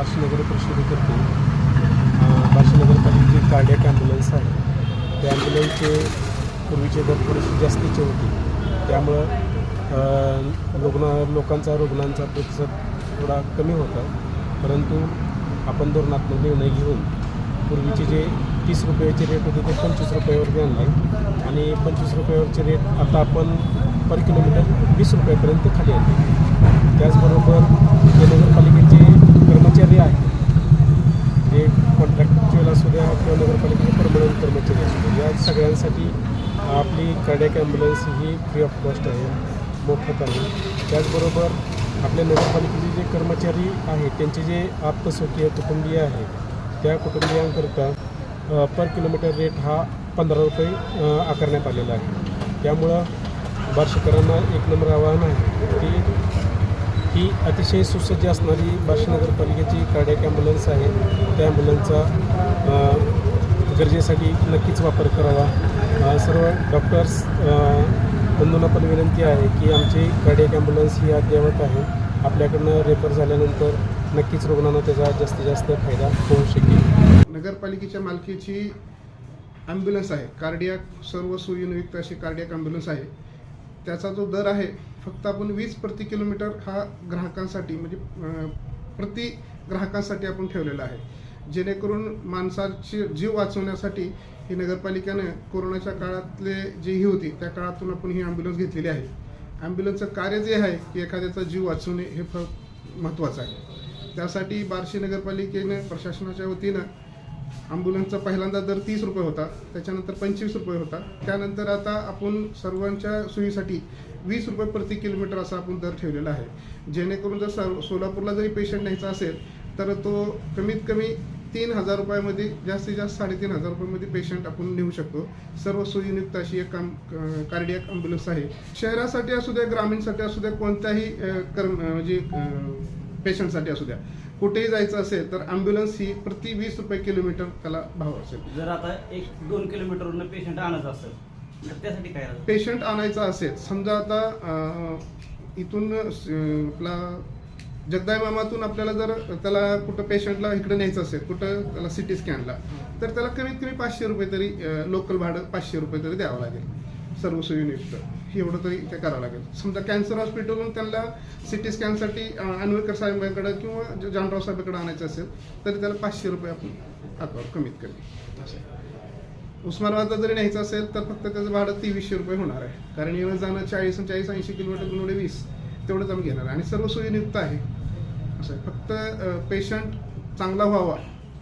बार्शी नगर परिषदेतर्फे अ, बार्शी नगरपालिकेची कार्डियक ॲम्ब्युलन्स आहे त्या ॲम्ब्युलन्सचे पूर्वीचे दर थोडेसे जास्तीचे होते. त्यामुळं रुग्ण लोकांचा रुग्णांचा प्रतिसाद थोडा कमी होता. परंतु आपण धोरणात्मक निर्णय घेऊन पूर्वीचे जे तीस रुपयाचे रेट होते ते पंचवीस रुपयावरती आणले. आणि पंचवीस रुपयावरचे रेट आता आपण पर किलोमीटर वीस रुपयापर्यंत खाली आणले. त्याचबरोबर जे नगरपालिकेचे कर्मचारी आहेत जे कॉन्ट्रॅक्च्युअल असू द्या किंवा नगरपालिकेचे परमनंट कर्मचारी असू द्या या सगळ्यांसाठी आपली कार्डियक ॲम्ब्युलन्स ही फ्री ऑफ कॉस्ट आहे मोफत आहे. त्याचबरोबर आपल्या नगरपालिकेचे जे कर्मचारी आहेत त्यांचे जे आप्तस्वकीय कुटुंबीय आहेत त्या कुटुंबियांकरता पर किलोमीटर रेट हा पंधरा रुपये आकारण्यात आलेला आहे. त्यामुळं बार्शीकरांना एक नंबर आवाहन आहे की ही अतिशय सुसज्ज असणारी बार्शी नगरपालिकेची कार्डियक ॲम्ब्युलन्स आहे. त्या ॲम्ब्युलन्सचा गरजेसाठी नक्कीच वापर करावा. सर्व डॉक्टर्स बंधूंना पण विनंती आहे की आमची कार्डियक ॲम्ब्युलन्स ही अद्ययावत आहे. आपल्याकडनं रेफर झाल्यानंतर नक्कीच रुग्णांना त्याचा जास्तीत जास्त फायदा होऊ शकेल. नगरपालिकेच्या मालकीची ॲम्ब्युलन्स आहे. कार्डियाक सर्व सुविनियुक्त अशी कार्डियाक ॲम्ब्युलन्स आहे. त्याचा जो दर आहे फक्त आपण वीस प्रति किलोमीटर हा ग्राहकांसाठी म्हणजे प्रति ग्राहकांसाठी आपण ठेवलेला आहे. जेणेकरून माणसाची जीव वाचवण्यासाठी ही नगरपालिकेनं कोरोनाच्या काळातले जी ही होती त्या काळातून आपण ही ॲम्ब्युलन्स घेतलेली आहे. ॲम्ब्युलन्सचं कार्य जे आहे की एखाद्याचा जीव वाचवणे हे फार महत्त्वाचं आहे. त्यासाठी बार्शी नगरपालिकेनं प्रशासनाच्या वतीनं ॲम्ब्युलन्सचा पहिल्यांदा दर तीस रुपये होता त्याच्यानंतर पंचवीस रुपये होता. त्यानंतर आता आपण सर्वांच्या सोयीसाठी वीस रुपये प्रति किलोमीटर असा आपण दर ठेवलेला आहे. जेणेकरून जर सर सोलापूरला जरी पेशंट न्यायचा असेल तर तो कमीत कमी तीन हजार रुपयामध्ये जास्तीत जास्त साडेतीन हजार रुपयामध्ये पेशंट आपण नेऊ शकतो. सर्व सोयीयुक्त अशी एक काम कार्डियक ॲम्ब्युलन्स आहे. शहरासाठी असू द्या ग्रामीणसाठी असू द्या कोणत्याही कर्म म्हणजे पेशंटसाठी असू द्या. कुठेही जायचं असेल तर ॲम्ब्युलन्स ही प्रति वीस रुपये किलोमीटर त्याला भाव असेल. जर आता एक दोन किलोमीटरवरून पेशंट आणत असेल तर त्यासाठी काय? पेशंट आणायचा असेल समजा आता इथून आपला जगदायमामातून आपल्याला जर त्याला कुठं पेशंटला इकडे न्यायचं असेल कुठं त्याला सिटी स्कॅनला तर त्याला कमीत कमी पाचशे रुपये तरी लोकल भाडं पाचशे रुपये तरी द्यावं लागेल. सर्व सोयीनियुक्त एवढं तरी ते करावं लागेल. समजा कॅन्सर हॉस्पिटलहून त्यांना सिटी स्कॅनसाठी अनवेकर साहेबांकडे किंवा जानराव साहेबांकडे आणायचं असेल तरी त्याला पाचशे रुपये आपण टाकावं कमीत कमी. असं उस्मानाबादला जरी न्यायचं असेल तर फक्त त्याचं भाडं तेवीसशे रुपये होणार आहे. कारण येणं जाणं चाळीस आणि चाळीस ऐंशी किलोमीटर गुणवडे वीस. तेवढंच आम्ही घेणार आणि सर्व सोयीनियुक्त आहे. असं आहे. फक्त पेशंट चांगला व्हावा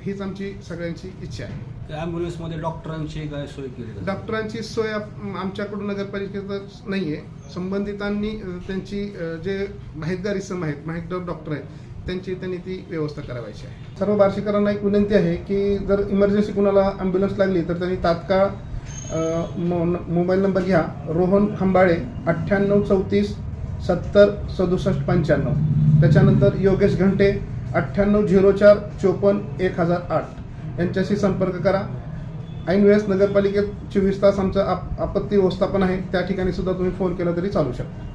हीच आमची सगळ्यांची इच्छा आहे. ॲम्ब्युलन्समध्ये डॉक्टरांची काय सोय केली? डॉक्टरांची सोय आमच्याकडून नगरपालिकेतच नाही आहे संबंधितांनी त्यांची जे माहितगार इसम आहेत माहितगार डॉक्टर आहेत त्यांची त्यांनी ती व्यवस्था करावायची आहे. सर्व बार्शीकरांना एक विनंती आहे की जर इमर्जन्सी कुणाला ॲम्ब्युलन्स लागली तर त्यांनी तात्काळ मोबाईल नंबर घ्या. रोहन खंबाळे अठ्ठ्याण्णव चौतीस सत्तर सदुसष्ट पंच्याण्णव. त्याच्यानंतर योगेश घंटे अठ्ठ्याण्णव झिरो चार चोपन्न एक हजार आठ. यांच्याशी संपर्क करा. ऐनवेळेस नगरपालिकेत चोवीस तास आमचं आप आपत्ती व्यवस्थापन आहे त्या ठिकाणी सुद्धा तुम्ही फोन केला तरी चालू शकता.